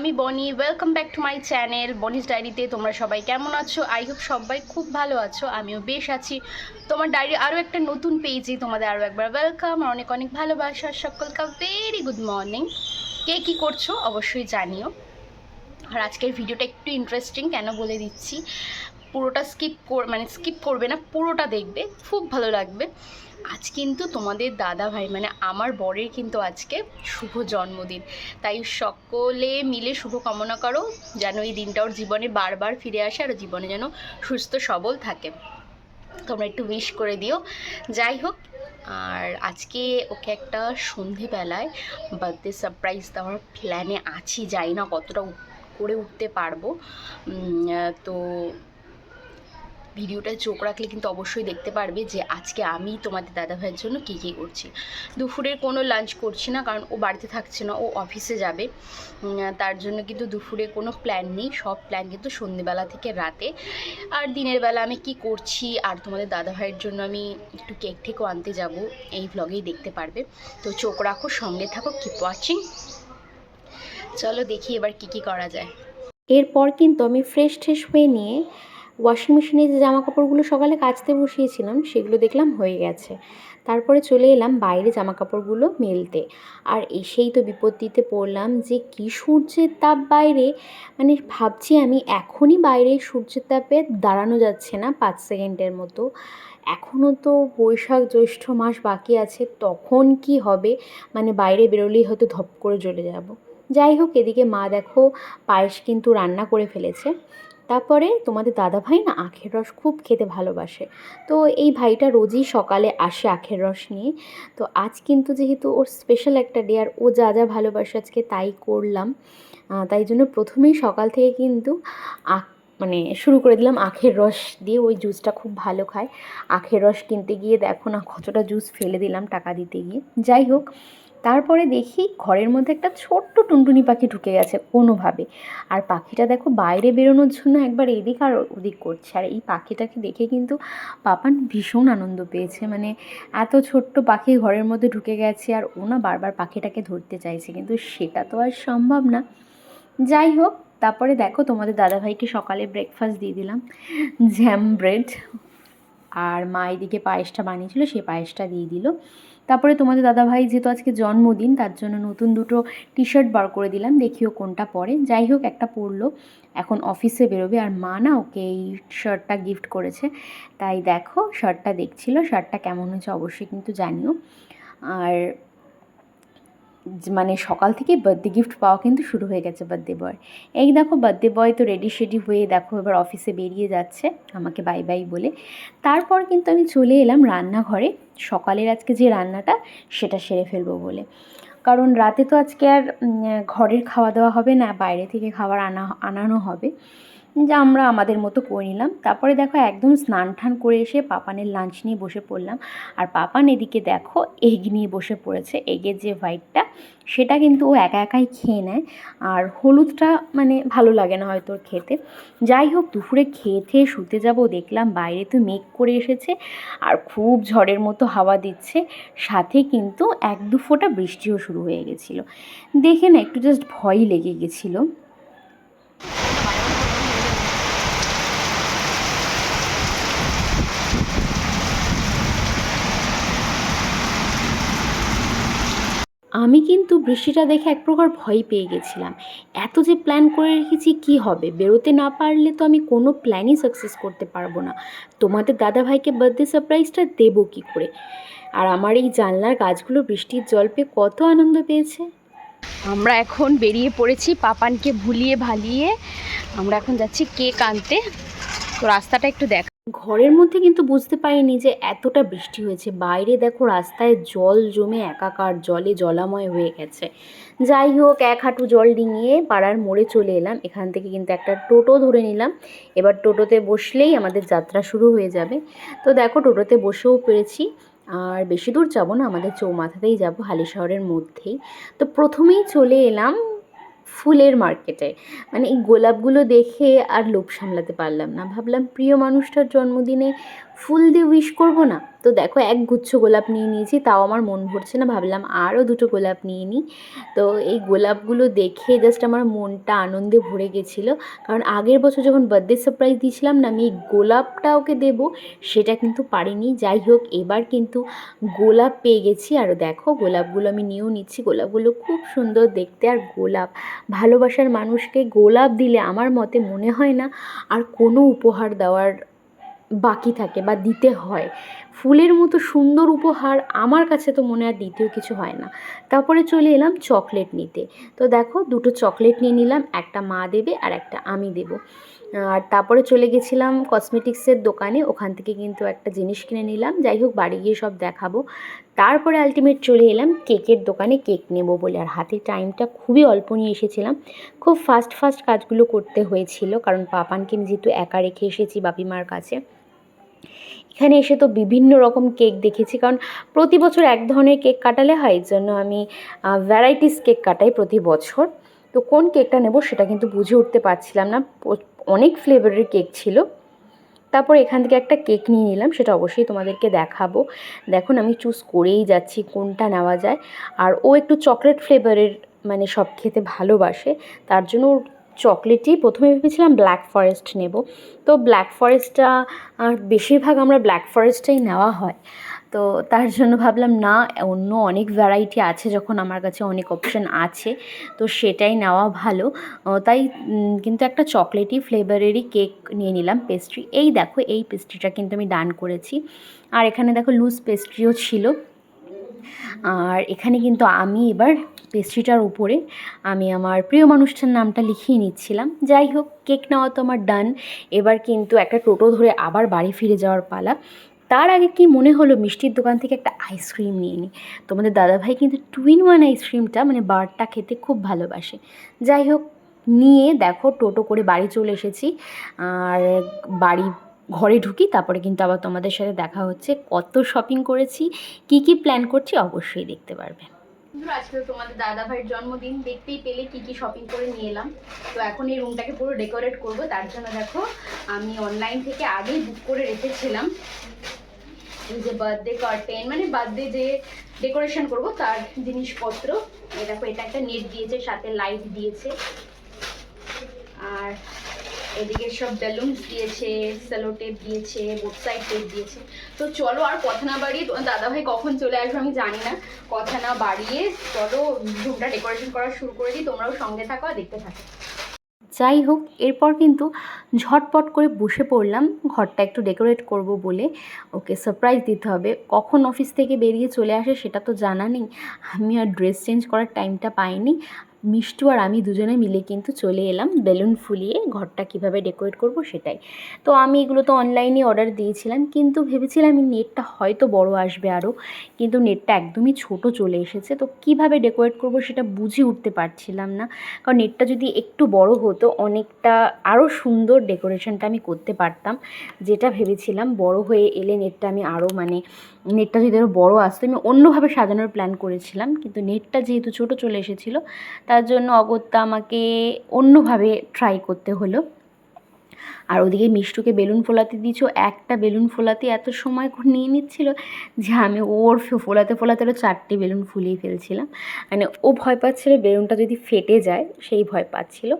আমি Boni. Welcome back to my channel Boni's ডায়েরিতে তোমরা সবাই কেমন আছো? আই হোপ সবাই খুব ভালো আছো, আমিও বেশ আছি। তোমার ডায়েরি আরও একটা নতুন পেয়েছি তোমাদের আরও একবার ওয়েলকাম অনেক অনেক ভালোবাসা, সকলকে ভেরি গুড মর্নিং কে কী করছ অবশ্যই জানিও। আর আজকের ভিডিওটা একটু ইন্টারেস্টিং কেন বলে দিচ্ছি। পুরোটা স্কিপ কর মানে স্কিপ করবে না, পুরোটা দেখবে, খুব ভালো লাগবে। আজ কিন্তু তোমাদের দাদা ভাই মানে আমার বরের কিন্তু আজকে শুভ জন্মদিন। তাই সকলে মিলে শুভ কামনা করো, যেন এই দিনটা ওর জীবনে বারবার ফিরে আসে আর জীবনে যেন সুস্থ সবল থাকে। তোমরা একটু উইশ করে দিও। যাই হোক, আর আজকে ওকে একটা সন্ধেবেলায় বার্থডে সারপ্রাইজ দেওয়ার প্ল্যানে আছি যাই না কতটা করে উঠতে পারব। তো ভিডিওটা চোখ রাখলে কিন্তু অবশ্যই দেখতে পারবে যে আজকে আমি তোমাদের দাদা ভাইয়ের জন্য কী কী করছি। দুপুরের কোনো লাঞ্চ করছি না, কারণ ও বাড়িতে থাকছে না, ও অফিসে যাবে। তার জন্য কিন্তু দুপুরে কোনো প্ল্যান নেই, সব প্ল্যান কিন্তু সন্ধেবেলা থেকে রাতে। আর দিনের বেলা আমি কি করছি, আর তোমাদের দাদা ভাইয়ের জন্য আমি একটু কেক ঠেকও আনতে যাব, এই ভ্লগেই দেখতে পারবে। তো চোখ রাখো, সঙ্গে থাকো কিপ ওয়াচিং চলো দেখি এবার কি কি করা যায়। এরপর কিন্তু আমি ফ্রেশ ট্রেশ হয়ে নিয়ে ওয়াশিং মেশিনে যে জামা কাপড়গুলো সকালে কাচতে বসিয়েছিলাম, সেগুলো দেখলাম হয়ে গেছে। তারপরে চলে এলাম বাইরে জামা কাপড়গুলো মেলতে। আর এসেই তো বিপত্তিতে পড়লাম যে কী সূর্যের তাপ বাইরে? মানে ভাবছি আমি এখনই বাইরে সূর্যের তাপে দাঁড়ানো যাচ্ছে না পাঁচ সেকেন্ডের মতো। এখনও তো বৈশাখ জ্যৈষ্ঠ মাস বাকি আছে, তখন কি হবে? মানে বাইরে বেরোলেই হয়তো ধপ করে জ্বলে যাব। যাই হোক, এদিকে মা দেখো পায়েস কিন্তু রান্না করে ফেলেছে। তারপরে তোমাদের দাদা ভাই না আখের রস খুব খেতে ভালোবাসে। তো এই ভাইটা রোজই সকালে আসে আখের রস নিয়ে। তো আজ কিন্তু যেহেতু ওর স্পেশাল একটা ডে আর ও যা যা ভালোবাসে আজকে তাই করলাম। তাই জন্য প্রথমেই সকাল থেকে কিন্তু আখ মানে শুরু করে দিলাম আখের রস দিয়ে। ওই জুসটা খুব ভালো খায়। আখের রস কিনতে গিয়ে দেখো না কতটা জুস ফেলে দিলাম টাকা দিতে গিয়ে। যাই হোক তারপরে দেখি ঘরের মধ্যে একটা ছোট্ট টুনটুনি পাখি ঢুকে গেছে কোনোভাবে। আর পাখিটা দেখো বাইরে বেরোনোর জন্য একবার এদিক আর ওদিক করছে। আর এই পাখিটাকে দেখে কিন্তু পাপান ভীষণ আনন্দ পেয়েছে। মানে এত ছোট্ট পাখি ঘরের মধ্যে ঢুকে গেছে আর ও না বারবার পাখিটাকে ধরতে চাইছে। কিন্তু সেটা তো আর সম্ভব না। যাই হোক, তারপরে দেখো তোমাদের দাদাভাইকে সকালে ব্রেকফাস্ট দিয়ে দিলাম জ্যাম ব্রেড আর মা এদিকে পায়েসটা বানিয়েছিল সেই পায়েসটা দিয়ে দিল। তারপরে তোমাদের দাদাভাই যেহেতু আজকে জন্মদিন, তার জন্য নতুন দুটো টি শার্ট বার করে দিলাম, দেখিও কোনটা পরে। যাই হোক, একটা পরলো, এখন অফিসে বেরোবে, আর মা না ওকে এই শার্টটা গিফট করেছে। তাই দেখো শার্টটা দেখছিল শার্টটা কেমন হয়েছে অবশ্যই কিন্তু জানিও। আর মানে সকাল থেকে বার্থডে গিফট পাওয়া কিন্তু শুরু হয়ে গেছে বার্থডে বয় এই দেখো বার্থডে বয় তো রেডি শেডি হয়ে দেখো এবার অফিসে বেরিয়ে যাচ্ছে, আমাকে বাই বাই বলে। তারপর কিন্তু আমি চলে এলাম রান্নাঘরে, সকালের আজকে যে রান্নাটা সেটা সেরে ফেলব বলে। কারণ রাতে তো আজকে আর ঘরের খাওয়া দাওয়া হবে না, বাইরে থেকে খাবার আনা, আনানো হবে। যা আমরা আমাদের মতো করে নিলাম। তারপরে দেখো একদম স্নান টান করে এসে পাপানের লাঞ্চ নিয়ে বসে পড়লাম। আর পাপান এদিকে দেখো এগ নিয়ে বসে পড়েছে। এগের যে হোয়াইটটা সেটা কিন্তু ও একা একাই খেয়ে নেয়। আর হলুদটা মানে ভালো লাগে না হয়তো ওর খেতে। যাই হোক, দুপুরে খেয়ে খেয়ে শুতে যাব, দেখলাম বাইরে তো মেঘ করে এসেছে। আর খুব ঝড়ের মতো হাওয়া দিচ্ছে। সাথে কিন্তু এক দু ফোঁটা বৃষ্টিও শুরু হয়ে গেছিল। দেখে না, একটু জাস্ট ভয় লেগে গেছিল। আমি কিন্তু বৃষ্টিটা দেখে এক প্রকার ভয় পেয়ে গেছিলাম। এত যে প্ল্যান করে রেখেছি কি হবে? বেরোতে না পারলে তো আমি কোনো প্ল্যানই সাকসেস করতে পারব না। তোমাদের দাদা ভাইকে বার্থডে সারপ্রাইজটা দেবো কী করে? আর আমার এই জানলার গাছগুলো বৃষ্টির জল পেয়ে কত আনন্দ পেয়েছে। আমরা এখন বেরিয়ে পড়েছি পাপানকে ভুলিয়ে ভালিয়ে। আমরা এখন যাচ্ছি কেক আনতে। তো রাস্তাটা একটু দেখ ঘরের মধ্যে কিন্তু বুঝতে পারিনি যে এতটা বৃষ্টি হয়েছে। বাইরে দেখো রাস্তায় জল জমে একাকার জলে জলাময় হয়ে গেছে। যাই হোক, এক হাঁটু জল ডিঙিয়ে পাড়ার মোড়ে চলে এলাম। এখান থেকে কিন্তু একটা টোটো ধরে নিলাম। এবার টোটোতে বসলেই আমাদের যাত্রা শুরু হয়ে যাবে। তো দেখো, টোটোতে বসেও পেরেছি। আর বেশি দূর যাব না, আমাদের চৌমাথাতেই যাব হালি শহরের মধ্যেই। তো প্রথমেই চলে এলাম ফুলের মার্কেটে। মানে এই গোলাপগুলো দেখে আর লোভ সামলাতে পারলাম না। ভাবলাম প্রিয় মানুষটার জন্মদিনে ফুল দিয়ে উইশ করব না। তো দেখো, এক গুচ্ছ গোলাপ নিয়ে নিয়েছি, তাও আমার মন ভরছে না, ভাবলাম আরও দুটো গোলাপ নিয়ে নিই। তো এই গোলাপগুলো দেখে জাস্ট আমার মনটা আনন্দে ভরে গেছিল। কারণ আগের বছর যখন বার্থডে সারপ্রাইজ দিয়েছিলাম না, আমি এই গোলাপটা ওকে দেবো, সেটা কিন্তু পারিনি। যাই হোক, এবার কিন্তু গোলাপ পেয়ে গেছি। আর দেখো, গোলাপগুলো আমি নিয়েও নিচ্ছি। গোলাপগুলো খুব সুন্দর দেখতে। আর গোলাপ, ভালোবাসার মানুষকে গোলাপ দিলে আমার মতে মনে হয় না আর কোনো উপহার দেওয়ার বাকি থাকে বা দিতে হয়। ফুলের মতো সুন্দর উপহার আমার কাছে তো মনে আর দ্বিতীয় কিছু হয় না। তারপরে চলে এলাম চকলেট নিতে। তো দেখো, দুটো চকলেট নিয়ে নিলাম, একটা মা দেবে আর একটা আমি দেবো। আর তারপরে চলে গেছিলাম কসমেটিক্সের দোকানে, ওখান থেকে কিন্তু একটা জিনিস কিনে নিলাম। যাই হোক, বাড়ি গিয়ে সব দেখাবো। তারপরে আলটিমেট চলে এলাম কেকের দোকানে কেক নেব বলে। আর হাতে টাইমটা খুবই অল্প নিয়ে এসেছিলাম। খুব ফাস্ট ফাস্ট কাজগুলো করতে হয়েছিল, কারণ পাপানকে আমি যেহেতু একা রেখে এসেছি বাপি মার কাছে। এখানে এসে তো বিভিন্ন রকম কেক দেখেছি, কারণ প্রতি বছর এক ধরনের কেক কাটালে হয়, এর জন্য আমি ভ্যারাইটিস কেক কাটাই প্রতি বছর। তো কোন কেকটা নেব সেটা কিন্তু বুঝে উঠতে পারছিলাম না অনেক ফ্লেভারের কেক ছিল। তারপর এখান থেকে একটা কেক নিয়ে নিলাম, সেটা অবশ্যই তোমাদেরকে দেখাবো। দেখুন, আমি চুজ করেই যাচ্ছি কোনটা নেওয়া যায়। আর ও একটু চকলেট ফ্লেভারের মানে সব খেতে ভালোবাসে, তার জন্য ওর চকলেটই প্রথমে ভেবেছিলাম ব্ল্যাক ফরেস্ট নেব। তো ব্ল্যাক ফরেস্টটা আর বেশিরভাগ আমরা ব্ল্যাক ফরেস্টটাই নেওয়া হয়। তো তার জন্য ভাবলাম, না, অন্য অনেক ভ্যারাইটি আছে যখন আমার কাছে অনেক অপশান আছে, তো সেটাই নেওয়া ভালো। তাই কিন্তু একটা চকলেটি ফ্লেভারেরই কেক নিয়ে নিলাম পেস্ট্রি এই দেখো, এই পেস্ট্রিটা কিন্তু আমি ডান করেছি। আর এখানে দেখো লুজ পেস্ট্রিও ছিল। আর এখানে কিন্তু আমি এবার পেস্ট্রিটার উপরে আমি আমার প্রিয় মানুষটার নামটা লিখিয়ে নিচ্ছিলাম। যাই হোক কেক নেওয়া তো আমার ডান এবার কিন্তু একটা টোটো ধরে আবার বাড়ি ফিরে যাওয়ার পালা। তার আগে কি মনে হলো মিষ্টির দোকান থেকে একটা আইসক্রিম নিয়ে নিই তোমাদের দাদাভাই কিন্তু টু ইন ওয়ান আইসক্রিমটা মানে বারটা খেতে খুব ভালোবাসে। যাই হোক, নিয়ে দেখো টোটো করে বাড়ি চলে এসেছি। আর বাড়ি ঘরে ঢুকি, তারপরে কিন্তু আবার তোমাদের সাথে দেখা হচ্ছে। কত শপিং করেছি, কি কি প্ল্যান করছি অবশ্যই দেখতে পারবে। আজকে তোমাদের দাদা ভাইয়ের জন্মদিন। দেখতেই পেলে কি কি শপিং করে নিয়ে এলাম। তো এখন এই রুমটাকে পুরো ডেকোরেট করব। তার জন্য দেখো, আমি অনলাইন থেকে আগেই বুক করে রেখেছিলাম। যে বার্থডে কার্টেন মানে বার্থডে যে ডেকোরেশন করব তার জিনিসপত্র। এই দেখো, এটা একটা নেট দিয়েছে, সাথে লাইট দিয়েছে। আর এদিকে সব বেলুনস দিয়েছে সেলো টেপ দিয়েছে বোথ সাইড টেপ দিয়েছে। তো চলো আর কথা না বাড়িয়ে, দাদাভাই কখন চলে আসবে আমি জানি না। কথা না বাড়িয়ে, চলো রুমটা ডেকোরেশন করা শুরু করে দিই, তোমরাও সঙ্গে থাকো আর দেখতে থাকো। যাই হোক, এরপর কিন্তু ঝটপট করে বসে পড়লাম, ঘরটা একটু ডেকোরেট করব বলে। ওকে সারপ্রাইজ দিতে হবে, কখন অফিস থেকে বেরিয়ে চলে আসে সেটা তো জানা নেই। আমি আর ড্রেস চেঞ্জ করার টাইমটা পাইনি। মিষ্টু আর আমি দুজনে মিলে কিন্তু চলে এলাম বেলুন ফুলিয়ে ঘরটা কীভাবে ডেকোরেট করব সেটাই। তো আমি এগুলো তো অনলাইনে অর্ডার দিয়েছিলাম, কিন্তু ভেবেছিলাম নেটটা হয়তো বড় আসবে আরও কিন্তু নেটটা একদমই ছোট চলে এসেছে। তো কীভাবে ডেকোরেট করব সেটা বুঝে উঠতে পারছিলাম না, কারণ নেটটা যদি একটু বড় হতো অনেকটা আরও সুন্দর ডেকোরেশনটা আমি করতে পারতাম। যেটা ভেবেছিলাম বড় হয়ে এলে নেটটা আমি আরও মানে নেটটা যদি আরও বড় আসতো, আমি অন্যভাবে সাজানোর প্ল্যান করেছিলাম, কিন্তু নেটটা যেহেতু ছোট চলে এসেছিল তার জন্য অগত্যা আমাকে অন্যভাবে ট্রাই করতে হলো। আর ওদিকে মিষ্টুকে বেলুন ফোলাতে দিয়েছ, একটা বেলুন ফোলাতে এত সময় নিয়ে নিচ্ছিল যে আমি ওর ফোলাতে ফোলাতে আরও চারটে বেলুন ফুলিয়ে ফেলছিলাম। মানে ও ভয় পাচ্ছিল বেলুনটা যদি ফেটে যায়, সেই ভয় পাচ্ছিল।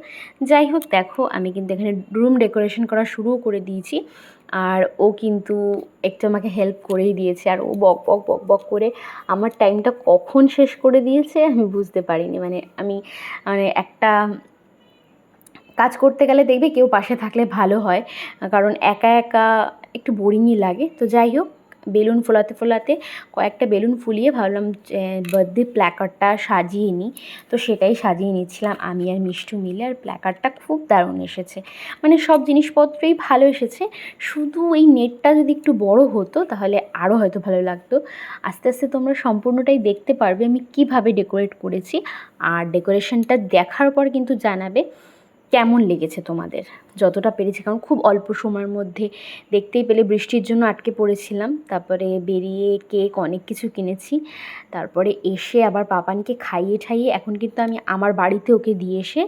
যাই হোক, দেখো আমি কিন্তু এখানে রুম ডেকোরেশন করা শুরুও করে দিয়েছি। আর ও কিন্তু একটু আমাকে হেল্প করেই দিয়েছে। আর ও বক বক বক বক করে আমার টাইমটা কখন শেষ করে দিয়েছে আমি বুঝতে পারিনি। মানে আমি মানে একটা কাজ করতে গেলে দেখবে কেউ পাশে থাকলে ভালো হয়। কারণ একা একা একটু বোরিংই লাগে। তো যাই হোক বেলুন ফোলাতে ফোলাতে কয়েকটা বেলুন ফুলিয়ে ভাবলাম বার্থডে প্ল্যাকারটা সাজিয়ে নিই তো সেটাই সাজিয়ে নিচ্ছিলাম, আমি আর মিষ্টু মিলে। আর প্ল্যাকারটা খুব দারুণ এসেছে। মানে সব জিনিসপত্রই ভালো এসেছে। শুধু এই নেটটা যদি একটু বড় হতো, তাহলে আরও হয়তো ভালো লাগতো। আস্তে আস্তে তোমরা সম্পূর্ণটাই দেখতে পারবে, আমি কীভাবে ডেকোরেট করেছি। আর ডেকোরেশনটা দেখার পর কিন্তু জানাবে। কেমন লেগেছে তোমাদের? যতটা পেরেছি, কারণ খুব অল্প সময়ের মধ্যে দেখতেই পেলে বৃষ্টির জন্য আটকে পড়েছিলাম। তারপরে বেরিয়ে কেক, অনেক কিছু কিনেছি। তারপরে এসে আবার পাপানকে খাইয়ে ঠাইয়ে এখন কিন্তু আমি আমার বাড়িতে ওকে দিয়ে এসে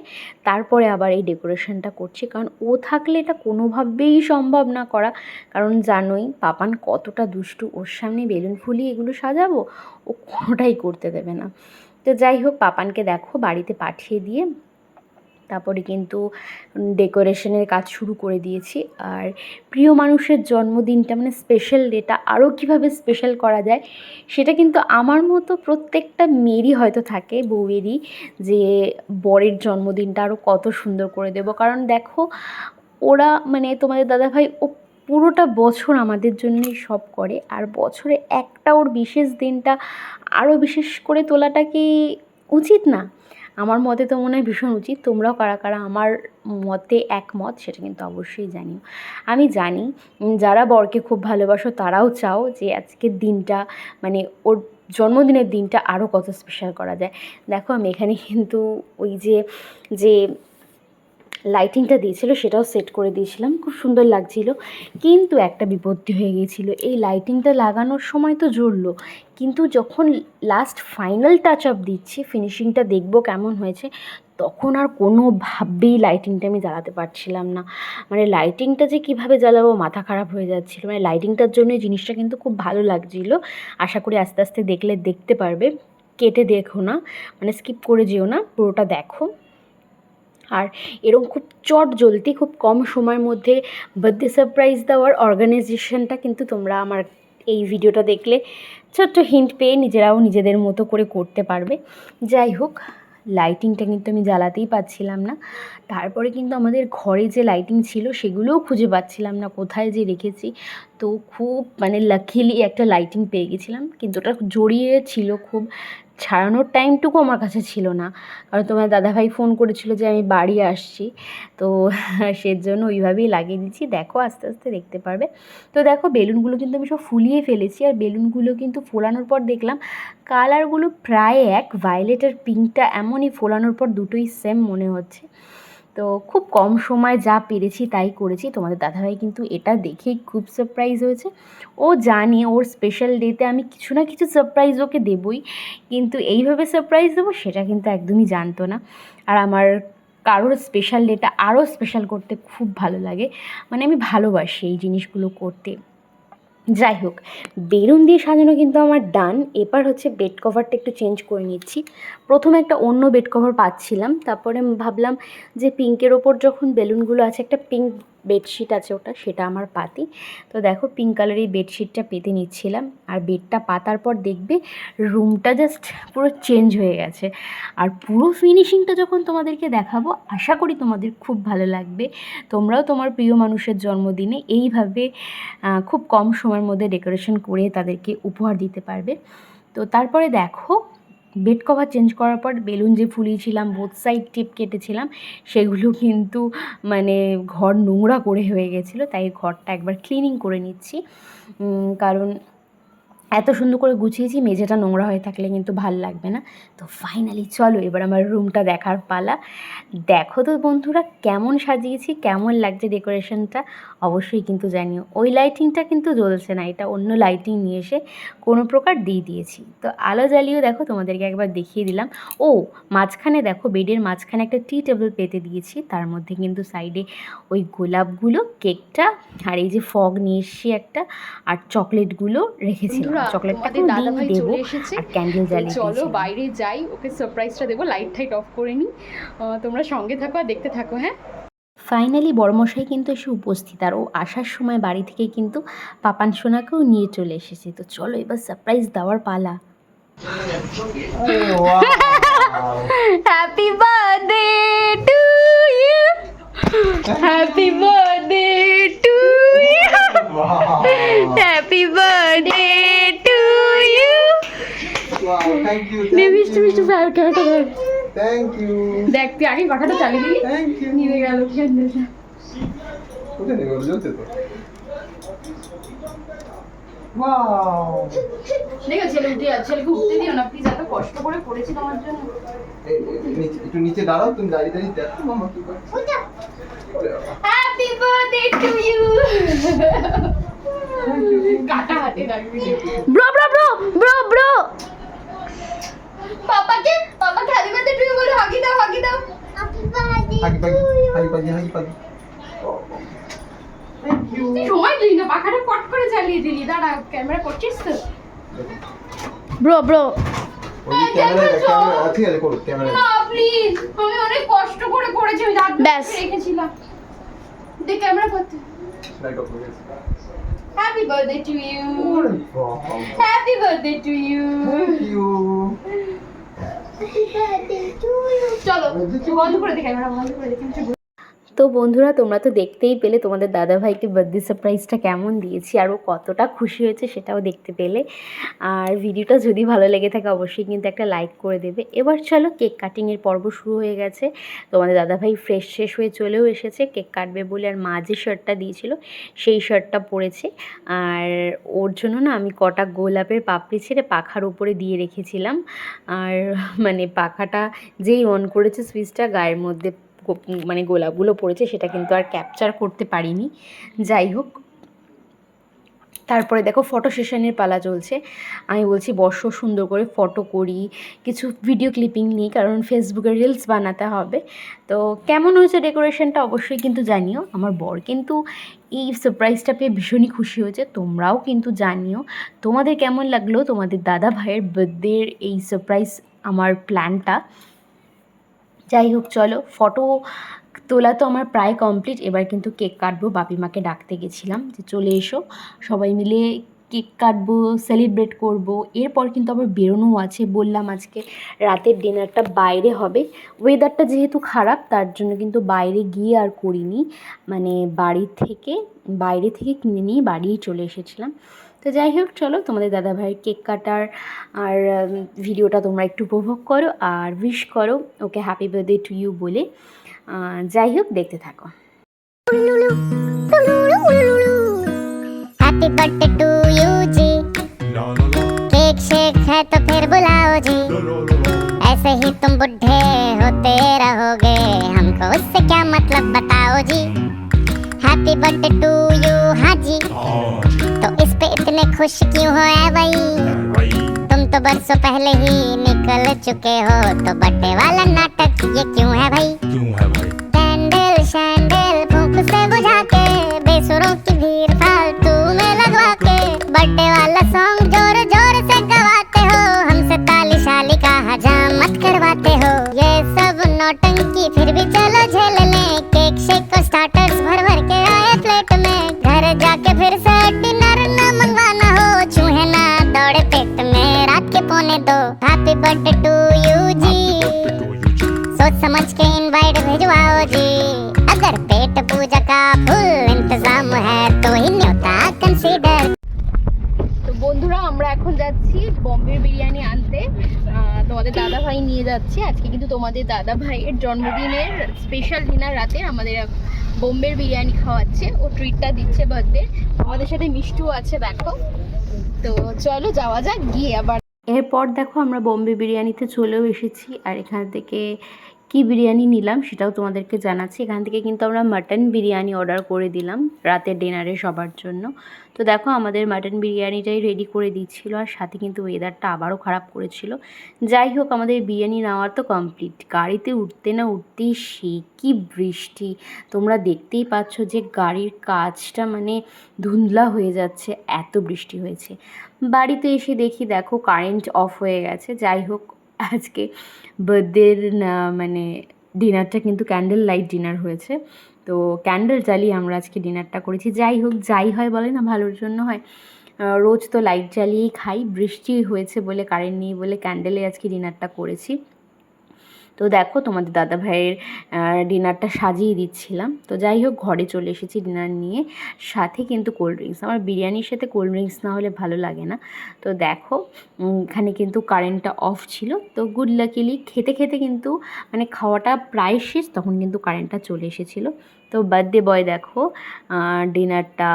তারপরে আবার এই ডেকোরেশনটা করছি। কারণ ও থাকলে এটা কোনোভাবেই সম্ভব না করা। কারণ জানোই পাপান কতটা দুষ্টু। ওর সামনে বেলুন ফুলিয়ে এগুলো সাজাবো, ও কোনোটাই করতে দেবে না। তো যাই হোক, পাপানকে দেখো বাড়িতে পাঠিয়ে দিয়ে তারপরে কিন্তু ডেকোরেশনের কাজ শুরু করে দিয়েছি। আর প্রিয় মানুষের জন্মদিনটা মানে স্পেশাল ডেটা আরও কীভাবে স্পেশাল করা যায়, সেটা কিন্তু আমার মতো প্রত্যেকটা মেয়েরই হয়তো থাকে, বউয়েরই, যে বরের জন্মদিনটা আরও কত সুন্দর করে দেবো। কারণ দেখো, ওরা মানে তোমাদের দাদাভাই, ও পুরোটা বছর আমাদের জন্যই সব করে, আর বছরে একটা ওর বিশেষ দিনটা আরও বিশেষ করে তোলাটা কি উচিত না? আমার মতে তো মনে হয় ভীষণ উচিত, তোমরাও কারা কারা আমার মতে একমত, সেটা কিন্তু অবশ্যই জানিও। আমি জানি যারা বরকে খুব ভালোবাসো, তারাও চাও যে আজকের দিনটা মানে ওর জন্মদিনের দিনটা আরও কত স্পেশাল করা যায়। দেখো, আমি এখানে কিন্তু ওই যে যে লাইটিংটা দিয়েছিল, সেটাও সেট করে দিয়েছিলাম। খুব সুন্দর লাগছিল। কিন্তু একটা বিপত্তি হয়ে গিয়েছিল। এই লাইটিংটা লাগানোর সময় তো জ্বললো। কিন্তু যখন লাস্ট ফাইনাল টাচ আপ দিচ্ছি ফিনিশিংটা দেখব কেমন হয়েছে, তখন আর কোনোভাবেই লাইটিংটা আমি জ্বালাতে পারছিলাম না। মানে লাইটিংটা যে কীভাবে জ্বালাবো, মাথা খারাপ হয়ে যাচ্ছিল। মানে লাইটিংটার জন্য জিনিসটা কিন্তু খুব ভালো লাগছিল। আশা করি আস্তে আস্তে দেখলে দেখতে পারবে। কেটে দেখো না। মানে স্কিপ করে যেও না। পুরোটা দেখো। আর এরকম খুব চট জ্বলতি খুব কম সময়ের মধ্যে বার্থডে সারপ্রাইজ দেওয়ার অর্গানাইজেশনটা কিন্তু তোমরা আমার এই ভিডিওটা দেখলে ছোট্ট হিন্ট পেয়ে নিজেরাও নিজেদের মতো করে করতে পারবে। যাই হোক লাইটিংটা কিন্তু আমি জ্বালাতেই পাচ্ছিলাম না। তারপরে কিন্তু আমাদের ঘরে যে লাইটিং ছিল সেগুলোও খুঁজে পাচ্ছিলাম না, কোথায় যে রেখেছি। তো খুব মানে লাকিলি একটা লাইটিং পেয়ে গেছিলাম, কিন্তু ওটা জড়িয়ে ছিল খুব। ছাড়ানোর টাইমটুকু আমার কাছে ছিল না। কারণ তোমার দাদাভাই ফোন করেছিল যে আমি বাড়ি আসছি। তো সেজন্য ওইভাবেই লাগিয়ে দিচ্ছি। দেখো, আস্তে আস্তে দেখতে পারবে। তো দেখো, বেলুনগুলো কিন্তু আমি সব ফুলিয়ে ফেলেছি। আর বেলুনগুলো কিন্তু ফোলানোর পর দেখলাম কালারগুলো প্রায় এক। ভায়োলেট আর পিঙ্কটা এমনই ফোলানোর পর দুটোই সেম মনে হচ্ছে। তো খুব কম সময় যা পেরেছি তাই করেছি। তোমাদের দাদাভাই কিন্তু এটা দেখেই খুব সারপ্রাইজ হয়েছে। ও জানে ওর স্পেশাল ডেতে আমি কিছু না কিছু সারপ্রাইজ ওকে দেবই। কিন্তু এইভাবে সারপ্রাইজ দেবো সেটা কিন্তু একদমই জানতো না। আর আমার কারোর স্পেশাল ডেটা আরও স্পেশাল করতে খুব ভালো লাগে। মানে আমি ভালোবাসি এই জিনিসগুলো করতে। যাই হোক, বেলুন দিয়ে সাজানো কিন্তু আমার ডান এবার হচ্ছে বেড কভারটা একটু চেঞ্জ করে নিচ্ছি। প্রথমে একটা অন্য বেড কভার পাচ্ছিলাম, তারপরে ভাবলাম যে পিঙ্কের ওপর যখন বেলুনগুলো আছে, একটা পিঙ্ক বেডশিট আছে ওটা, সেটা আমার পাতি। তো দেখো পিঙ্ক কালারের বেডশিটটা পেতে নিচ্ছিলাম, আর বেডটা পাতার পর দেখবে রুমটা জাস্ট পুরো চেঞ্জ হয়ে গেছে। আর পুরো ফিনিশিংটা যখন তোমাদেরকে দেখাবো, আশা করি তোমাদের খুব ভালো লাগবে। তোমরাও তোমার প্রিয় মানুষের জন্মদিনে এইভাবে খুব কম সময়ের মধ্যে ডেকোরেশন করে তাদেরকে উপহার দিতে পারবে। তো তারপরে দেখো বেড কভার চেঞ্জ করার পর বেলুন যে ফুলিয়েছিলাম বোথ সাইড টিপ কেটেছিলাম, সেগুলো কিন্তু মানে ঘর নোংরা করে হয়ে গেছিল, তাই ঘরটা একবার ক্লিনিং করে নিচ্ছি। কারণ এত সুন্দর করে গুছিয়েছি, মেঝেটা নোংরা হয়ে থাকলে কিন্তু ভালো লাগবে না। তো ফাইনালি চলো, এবার আমার রুমটা দেখার পালা। দেখো তো বন্ধুরা, কেমন সাজিয়েছি, কেমন লাগছে ডেকোরেশনটা অবশ্যই কিন্তু জানিও। ওই লাইটিংটা কিন্তু জ্বলছে না, এটা অন্য লাইটিং নিয়ে এসে কোনো প্রকার দিয়ে দিয়েছি। তো আলো জ্বালিয়েও দেখো, তোমাদেরকে একবার দেখিয়ে দিলাম। ও, মাঝখানে দেখো, বেডের মাঝখানে একটা টি টেবিল পেতে দিয়েছি। তার মধ্যে কিন্তু সাইডে ওই গোলাপগুলো কেকটা আর এই যে ফগ নিয়ে এসছি একটা, আর চকলেটগুলো রেখেছিলাম। চকলেটটা দেবো আর ক্যান্ডেল জ্বালিয়ে চলো বাইরে যাই ওকে সারপ্রাইজটা দেবো লাইট টাইট অফ করে নিই। তোমরা সঙ্গে থাকো আর দেখতে থাকো হ্যাঁ? ফাইনালি বড়মশাই কিন্তু এসে উপস্থিত আর ও আসার সময় বাড়ি থেকে কিন্তু পাপান সোনাকেও নিয়ে চলে এসেছে। তো চলো এবার সারপ্রাইজ দেওয়ার পালা। Happy birthday to you happy birthday to happy birthday to you Wow, thank you. নে Thank মিষ্টি মিষ্টি you. ফ্লাওয়ার কাটা Thank you. দেখ তুই আগে কথাটা চালিয়ে দিবি Thank you. নিয়ে গেল ক্যান্ডেলটা কোথায় নিয়ে গেল জ্বলছে তো Wow. দেখো ছেলে উঠে ছেলেকে উঠতে দিও না প্লিজ এত কষ্ট করে করেছি তোমার জন্য। এই, এই, নিচে- একটু নিচে দাঁড়াও তুমি দাঁড়িয়ে দাঁড়িয়ে দেখো মামা কি করছে হ্যাপি বার্থডে টু ইউ কাটা হাতে রাখবি। Bro bro bro bro bro পাপাকে পাপাকে হ্যাপি বার্থডে টু ইউ বলে হাগি দাও হাগি দাও। হাগি পাগি হাগি পাগি হাগি পাগি থ্যাংক ইউ সময় না পাখাটা পট করে চালিয়ে দিলি। দাঁড়া ক্যামেরা করছিস তো? ব্রো ব্রো ওই ক্যামেরা ক্যামেরা ঠিক আছে করো ক্যামেরা না প্লিজ আমি অনেক কষ্ট করে করেছি ওই দাঁত ব্যাস। রেখেছিলাম। দেখ ক্যামেরা করতে। লাইট অফ করে গেছে হ্যাপি বার্থডে টু ইউ ওরে বাবা। হ্যাপি টু ইউ চলো বন্ধ করে দে ক্যামেরা বন্ধ করে দে ক্যামেরা তো বন্ধুরা, তোমরা তো দেখতেই পেলে তোমাদের দাদাভাইকে বার্থডে সারপ্রাইজটা কেমন দিয়েছি আর ও কতটা খুশি হয়েছে সেটাও দেখতে পেলে। আর ভিডিওটা যদি ভালো লেগে থাকে অবশ্যই কিন্তু একটা লাইক করে দেবে। এবার চলো কেক কাটিংয়ের পর্ব শুরু হয়ে গেছে। তোমাদের দাদাভাই ফ্রেশ শেষ হয়ে চলেও এসেছে। কেক কাটবে বলে আর মা যে শার্টটা দিয়েছিল, সেই শার্টটা পরেছে। আর ওর জন্য না আমি কটা গোলাপের পাপড়ি ছেড়ে পাখার উপরে দিয়ে রেখেছিলাম। আর মানে পাখাটা যেই অন করেছে সুইচটা গায়ের মধ্যে মানে গোলাপগুলো পড়েছে, সেটা কিন্তু আর ক্যাপচার করতে পারিনি। যাই হোক, তারপরে দেখো ফটো সেশনের পালা চলছে। আমি বলছি বর্ষ সুন্দর করে ফটো করি, কিছু ভিডিও ক্লিপিং নিই, কারণ ফেসবুকে রিলস বানাতে হবে। তো কেমন হয়েছে ডেকোরেশনটা অবশ্যই কিন্তু জানিও। আমার বর কিন্তু এই সারপ্রাইজটা পেয়ে ভীষণই খুশি হয়েছে। তোমরাও কিন্তু জানিও। তোমাদের কেমন লাগল? তোমাদের দাদা ভাইয়ের বার্থডের এই সারপ্রাইজ আমার প্ল্যানটা যাই হোক, চলো। ফটো তোলা তো আমার প্রায় কমপ্লিট এবার কিন্তু কেক কাটবো। বাপি মাকে ডাকতে গেছিলাম যে, চলে এসো। সবাই মিলে কেক কাটবো সেলিব্রেট করব। এরপর কিন্তু আবার বেরোনোও আছে বললাম আজকে। রাতের ডিনারটা বাইরে হবে। ওয়েদারটা যেহেতু খারাপ, তার জন্য কিন্তু বাইরে গিয়ে আর করিনি। মানে বাড়ি থেকে, বাইরে থেকে কিনে নিয়ে বাড়িই চলে এসেছিলাম। তো যাই হোক চলো তোমাদের দাদাভাইয়ের কেক কাটার আর উম, ভিডিওটা তোমরা একটু উপভোগ করো আর উইশ করো okay happy birthday to you বলে আহ, যাই হোক দেখতে থাকো happy birthday to you ji cake shake है तो फिर बुलाओ जी ऐसे ही तुम बुढ़े होते रहोगे हमको उससे क्या मतलब बताओ जी हैप्पी बर्थडे टू यू हाँ जी तो इस पे इतने खुश क्यों हो ऐ भाई? तुम तो बरसों पहले ही निकल चुके हो तो बर्थडे वाला नाटक ये क्यों है भाई? क्यों है भाई? कैंडल शैंडल फूंक से बुझा के बेसुरों की भीड़ फालतू में लगवा के बर्थडे वाला सॉन्ग ज़ोर ज़ोर से गवाते हो हमसे ताली शाली का हजामत करवाते हो। ये सब नौटंकी फिर भी चलो झेल लें केक शेक বম্বের বিরিয়ানি আনতে তোমাদের দাদা ভাই নিয়ে যাচ্ছে। আজকে কিন্তু তোমাদের দাদা ভাইয়ের জন্মদিনের স্পেশাল ডিনার রাতে আমাদের বোম্বে বিরিয়ানি খাওয়াচ্ছে। ও ট্রিটটা দিচ্ছে বার্থডে আমাদের সাথে মিষ্টু আছে, দেখো। তো চলো যাওয়া যাক, গিয়ে আবার এরপর দেখো আমরা বোম্বে বিরিয়ানিতে চলেও এসেছি, আর এখান থেকে কি বিরিয়ানি নিলাম সেটাও তোমাদেরকে জানাচ্ছি। এখান থেকে কিন্তু আমরা মাটন বিরিয়ানি অর্ডার করে দিলাম রাতের ডিনারে সবার জন্য। তো দেখো, আমাদের মাটন বিরিয়ানিটাই রেডি করে দিচ্ছিল আর সাথে কিন্তু ওয়েদারটা আবারও খারাপ করেছিল। যাই হোক, আমাদের বিরিয়ানি নেওয়ার তো কমপ্লিট গাড়িতে উঠতে না উঠতেই সে কি বৃষ্টি। তোমরা দেখতেই পাচ্ছ যে গাড়ির কাজটা মানে ধুন্দলা হয়ে যাচ্ছে, এত বৃষ্টি হয়েছে। বাড়িতে এসে দেখি, দেখো কারেন্ট অফ হয়ে গেছে। যাই হোক আজকে বার্থডের মানে ডিনারটা কিন্তু ক্যান্ডেল লাইট ডিনার হয়েছে। তো ক্যান্ডেল জ্বালিয়ে আমরা আজকে ডিনারটা করেছি। যাই হোক, যাই হয় বলে না, ভালোর জন্য হয়। রোজ তো লাইট জ্বালিয়েই খাই। বৃষ্টি হয়েছে বলে কারেন্ট নেই বলে ক্যান্ডেলে আজকে ডিনারটা করেছি। তো দেখো তোমাদের দাদা ভাইয়ের ডিনারটা সাজিয়ে দিচ্ছিলাম। তো যাই হোক, ঘরে চলে এসেছি ডিনার নিয়ে। সাথে কিন্তু কোল্ড ড্রিঙ্কস আমার বিরিয়ানির সাথে কোল্ড ড্রিঙ্কস না হলে ভালো লাগে না। তো দেখো এখানে কিন্তু কারেন্টটা অফ ছিল। তো গুড লাকিলি খেতে খেতে কিন্তু মানে খাওয়াটা প্রায় শেষ, তখন কিন্তু কারেন্টটা চলে এসেছিল। তো বার্থডে বয় দেখো ডিনারটা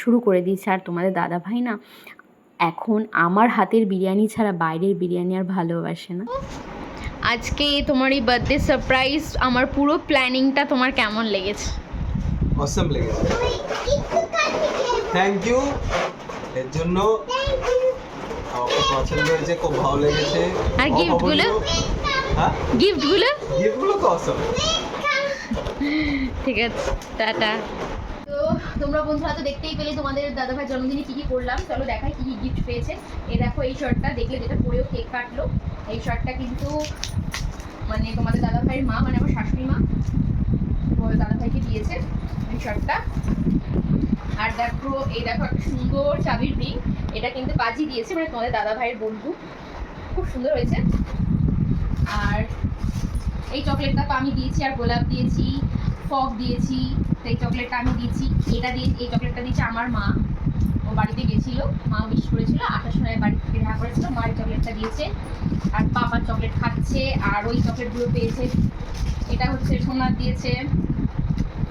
শুরু করে দিয়েছে। আর তোমাদের দাদা ভাই না, এখন আমার হাতের বিরিয়ানি ছাড়া বাইরের বিরিয়ানি আর ভালোবাসে না। আজকে তোমার এই বার্থডে সারপ্রাইজ আমার পুরো প্ল্যানিংটা তোমার কেমন লেগেছে? অসম লেগেছে। থ্যাংক ইউ এর জন্য পছন্দ হয়েছে খুব ভালো লেগেছে। আর gift গুলো? হ্যাঁ? গিফটগুলো গিফটগুলো তো অসম ঠিক আছে টাটা। তো তোমরা বন্ধুরা তো দেখতেই পেলে তোমাদের দাদাভাই জন্মদিনে কি কি করলাম? চলো দেখাই কি কি গিফট পেয়েছে। এই দেখো এই শার্টটা দেখলে যেটা পরেও কেক কাটলো। এই শার্টটা কিন্তু মানে তোমাদের দাদাভাইয়ের মা মানে আমার শাশুড়ি মা তোমাদের দাদাভাইকে দিয়েছে এই শার্টটা আর দেখো, এই দেখো একটা সুন্দর চাবির রিং এটা কিন্তু বাজি দিয়েছে মানে তোমাদের দাদাভাইয়ের বন্ধু। খুব সুন্দর হয়েছে। আর এই চকলেটটা তো আমি দিয়েছি, আর গোলাপ দিয়েছি, ফগ দিয়েছি এই চকলেটটা আমি দিয়েছি, এটা দিয়ে, এই চকলেটটা দিয়েছে আমার মা। বাড়িতে গেছিল মা উইশ করেছিল আসার সময় বাড়ি থেকে দেখা করেছিল মায়ের চকলেটটা দিয়েছে আর পাপার চকলেট খাচ্ছে আর ওই চকলেটগুলো পেয়েছে এটা হচ্ছে সোনার দিয়েছে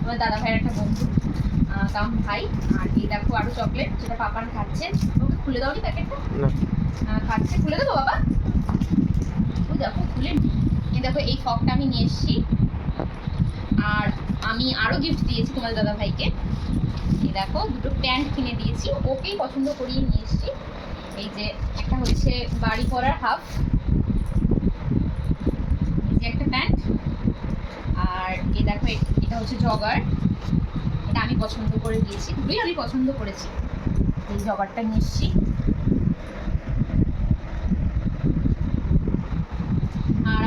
আমার দাদা ভাইয়ের একটা বন্ধু কাম ভাই আর এই দেখো আরও চকলেট যেটা পাপার খাচ্ছে ওকে খুলে দাও নি প্যাকেটটা? না। খাচ্ছে খুলে দেবো বাবা? ওই দেখো খুলে। এই দেখো এই ফকটা আমি নিয়ে এসেছি আর আমি আরও গিফট দিয়েছি তোমার দাদা ভাইকে দেখো, দুটো প্যান্ট কিনে দিয়েছি। ওকেই পছন্দ করিয়ে নিয়ে এসেছি। এই যে, একটা হচ্ছে বাড়ি পরার হাফ। এই যে একটা প্যান্ট। আর এই দেখো এটা হচ্ছে জগার। এটা আমি পছন্দ করে দিয়েছি। দুটোই আমি পছন্দ করেছি। এই জগারটা নিয়ে এসেছি।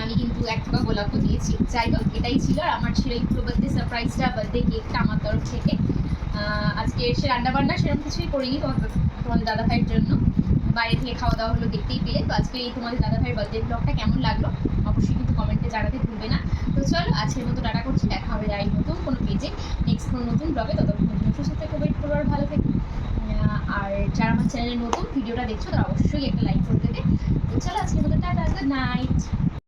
আমি কিন্তু এক দিয়েছি। যাই হোক, এটাই ছিল আর আমার ছিল পুরো বার্থডে সারপ্রাইজটা বার্থডে কেকটা আমার তরফ থেকে। আজকে এসে রান্না বান্না সেরকম কিছুই করিনি তোমার দাদা ভাইয়ের জন্য। বাইরে থেকে খাওয়া দাওয়া হলো দেখতেই পেলে। তো আজকে এই তোমাদের দাদা ভাইয়ের বার্থডে ব্লগটা কেমন লাগল? অবশ্যই কিন্তু কমেন্টে জানাতে ভুলবে না। তো চলো, আজকের মতো টাটা করছি। দেখা হবে যাই নতুন কোনো পেজে নেক্সট কোনো নতুন ব্লগে ততক্ষণ সুস্থ থেকে ওয়েট করব আর ভালো থেকে। আর যারা আমার চ্যানেলে নতুন ভিডিওটা দেখছ, তারা অবশ্যই একটা লাইক করে দেবে। তো চলো, আজকের মতো টাটা গুড নাইট